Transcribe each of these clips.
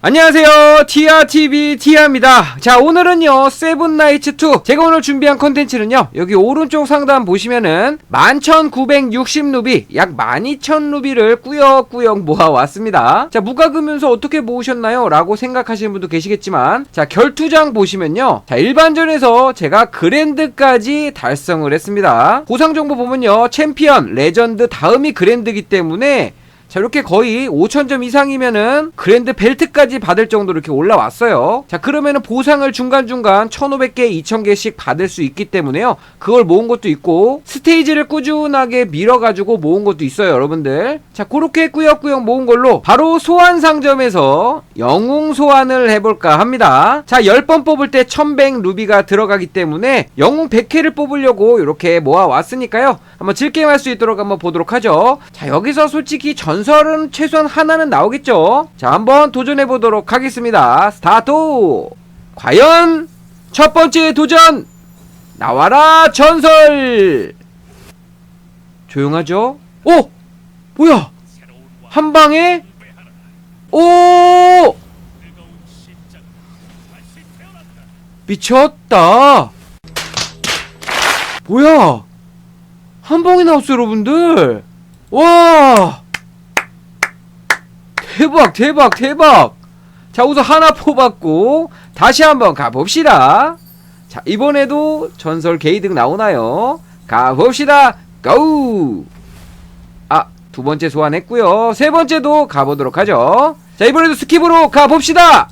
안녕하세요. TRTV 티아입니다. 자 오늘은요 세븐나이츠2 제가 오늘 준비한 컨텐츠는요 여기 오른쪽 상단 보시면은 11,960루비 약 12,000루비를 꾸역꾸역 모아왔습니다. 자 무과금면서 어떻게 모으셨나요? 라고 생각하시는 분도 계시겠지만 자 결투장 보시면요 자 일반전에서 제가 그랜드까지 달성을 했습니다. 보상정보 보면요 챔피언 레전드 다음이 그랜드기 때문에 자 이렇게 거의 5천점 이상이면은 그랜드 벨트까지 받을 정도로 이렇게 올라왔어요. 자 그러면은 보상을 중간중간 1500개 2000개씩 받을 수 있기 때문에요. 그걸 모은 것도 있고 스테이지를 꾸준하게 밀어가지고 모은 것도 있어요 여러분들. 자 그렇게 꾸역꾸역 모은 걸로 바로 소환 상점에서 영웅 소환을 해볼까 합니다. 자 10번 뽑을 때 1100 루비가 들어가기 때문에 영웅 100회를 뽑으려고 이렇게 모아왔으니까요 한번 즐게임 할 수 있도록 한번 보도록 하죠. 자 여기서 솔직히 전설은 최소한 하나는 나오겠죠? 자 한번 도전해 보도록 하겠습니다. 스타트! 과연 첫 번째 도전! 나와라 전설! 조용하죠? 오! 뭐야? 한 방에? 오! 미쳤다! 뭐야 한 방에 나왔어 여러분들. 와! 대박 대박 대박. 자 우선 하나 뽑았고 다시 한번 가봅시다. 자 이번에도 전설 게이득 나오나요? 가봅시다. 고! 아 두 번째 소환했고요. 세 번째도 가보도록 하죠. 자 이번에도 스킵으로 가봅시다.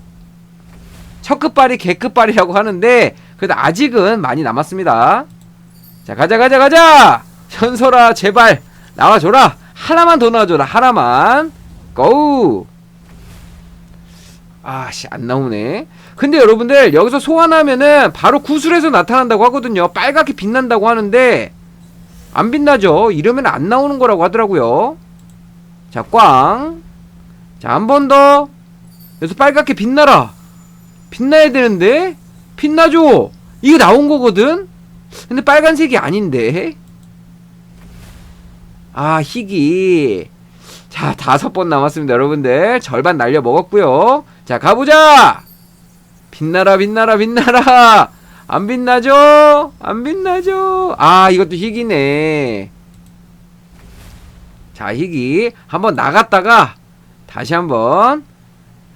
첫 끝발이 개끝발이라고 하는데 그래도 아직은 많이 남았습니다. 자 가자 가자 가자 현설아 제발. 나와줘라. 하나만 더 나와줘라. 하나만. 고. 아씨 안 나오네. 근데 여러분들 여기서 소환하면은 바로 구슬에서 나타난다고 하거든요. 빨갛게 빛난다고 하는데 안 빛나죠. 이러면 안 나오는 거라고 하더라고요. 자꽝자 한 번 더. 여기서 빨갛게 빛나라. 빛나야 되는데? 빛나죠 이거 나온 거거든? 근데 빨간색이 아닌데 아 희귀. 자 다섯 번 남았습니다 여러분들. 절반 날려 먹었고요. 자 가보자! 빛나라 빛나라 빛나라! 안 빛나죠? 안 빛나죠? 아 이것도 희귀네. 자 희귀. 한번 나갔다가 다시 한번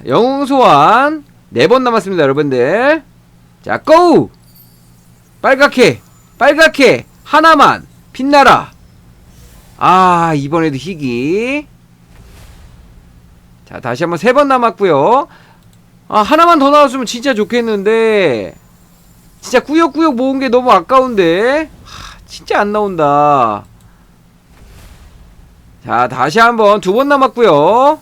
영웅 소환 네 번 남았습니다 여러분들. 자 고! 빨갛게 빨갛게 하나만 빛나라 아 이번에도 희귀. 자 다시 한번 세 번 남았고요. 아 하나만 더 나왔으면 진짜 좋겠는데. 진짜 꾸역꾸역 모은 게 너무 아까운데. 하, 진짜 안 나온다. 자 다시 한번 두 번 남았고요.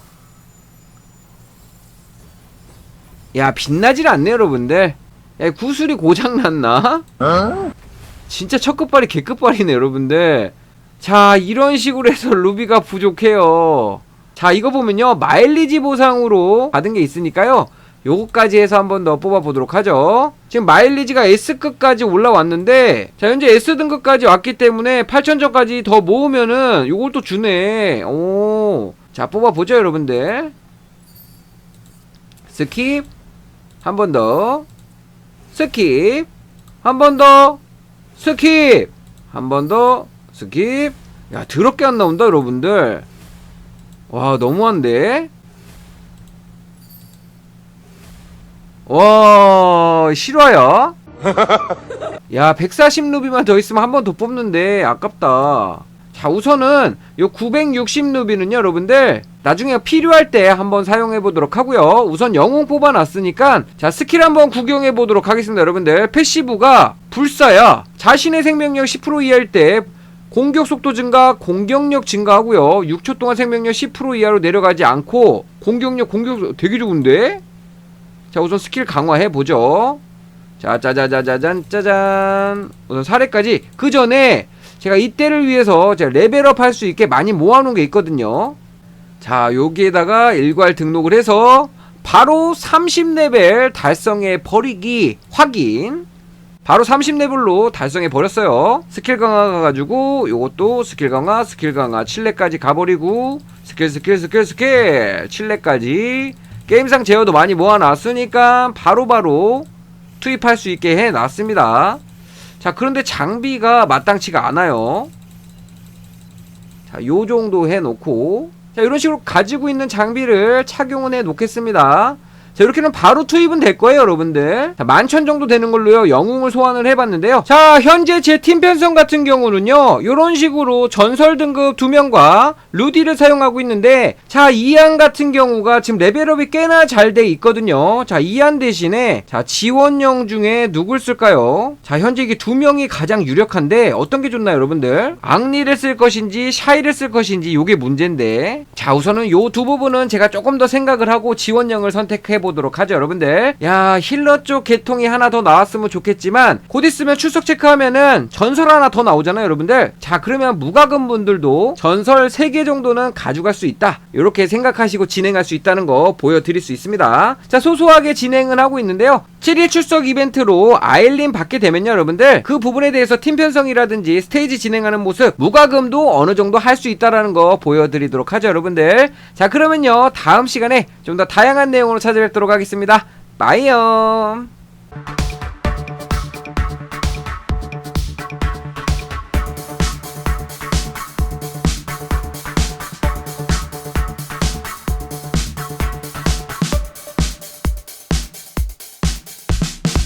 야 빛나질 않네 여러분들. 야 구슬이 고장났나? 진짜 첫 끝발이 개끝발이네 여러분들 자 이런 식으로 해서 루비가 부족해요. 자 이거 보면요. 마일리지 보상으로 받은 게 있으니까요. 요거까지 해서 한 번 더 뽑아보도록 하죠. 지금 마일리지가 S급까지 올라왔는데 자 현재 S등급까지 왔기 때문에 8000점까지 더 모으면은 요걸 또 주네. 오자 뽑아보죠 여러분들. 스킵. 한 번 더. 스킵. 한 번 더. 스킵. 한 번 더 스킵? 야 더럽게 안 나온다 여러분들. 와 너무한데? 와 실화야? 야 140루비만 더 있으면 한 번 더 뽑는데 아깝다. 자 우선은 요 960루비는요 여러분들 나중에 필요할 때 한번 사용해 보도록 하고요. 우선 영웅 뽑아놨으니까 자 스킬 한번 구경해 보도록 하겠습니다 여러분들. 패시브가 불사야. 자신의 생명력 10% 이하일 때 공격 속도 증가, 공격력 증가하고요. 6초 동안 생명력 10% 이하로 내려가지 않고 공격력 공격 되게 좋은데? 자, 우선 스킬 강화해 보죠. 자, 짜자자자잔 짜잔. 우선 사례까지 그 전에 제가 이때를 위해서 제가 레벨업 할 수 있게 많이 모아 놓은 게 있거든요. 자, 여기에다가 일괄 등록을 해서 바로 30레벨 달성해 버리기 확인. 바로 30레벨로 달성해 버렸어요 스킬 강화 가가지고 요것도 스킬 강화 스킬 강화 7레까지 가버리고 스킬 스킬 스킬 스킬 7레까지 게임상 제어도 많이 모아놨으니까 바로바로 투입할 수 있게 해놨습니다. 자, 그런데 장비가 마땅치가 않아요. 자, 요 정도 해놓고 자, 이런 식으로 가지고 있는 장비를 착용은 해 놓겠습니다. 자, 이렇게 는 바로 투입은 될 거예요, 여러분들. 자, 만천 정도 되는 걸로요, 영웅을 소환을 해봤는데요. 자, 현재 제 팀 편성 같은 경우는요, 이런 식으로 전설 등급 두 명과 루디를 사용하고 있는데, 자, 이안 같은 경우가 지금 레벨업이 꽤나 잘 돼 있거든요. 자, 이안 대신에, 자, 지원령 중에 누굴 쓸까요? 자, 현재 이게 두 명이 가장 유력한데, 어떤 게 좋나요, 여러분들? 앙리를 쓸 것인지, 샤이를 쓸 것인지, 요게 문제인데, 자, 우선은 요 두 부분은 제가 조금 더 생각을 하고 지원령을 선택해 보 도록 하죠, 여러분들. 야, 힐러 쪽 계통이 하나 더 나왔으면 좋겠지만, 곧 있으면 출석 체크하면은 전설 하나 더 나오잖아요, 여러분들. 자, 그러면 무과금 분들도 전설 3개 정도는 가져갈 수 있다. 이렇게 생각하시고 진행할 수 있다는 거 보여드릴 수 있습니다. 자, 소소하게 진행은 하고 있는데요. 7일 출석 이벤트로 아일린 받게 되면요, 여러분들. 그 부분에 대해서 팀 편성이라든지 스테이지 진행하는 모습, 무과금도 어느 정도 할 수 있다라는 거 보여드리도록 하죠, 여러분들. 자, 그러면요, 다음 시간에 좀 더 다양한 내용으로 찾아뵙도록 하겠습니다. 빠이염.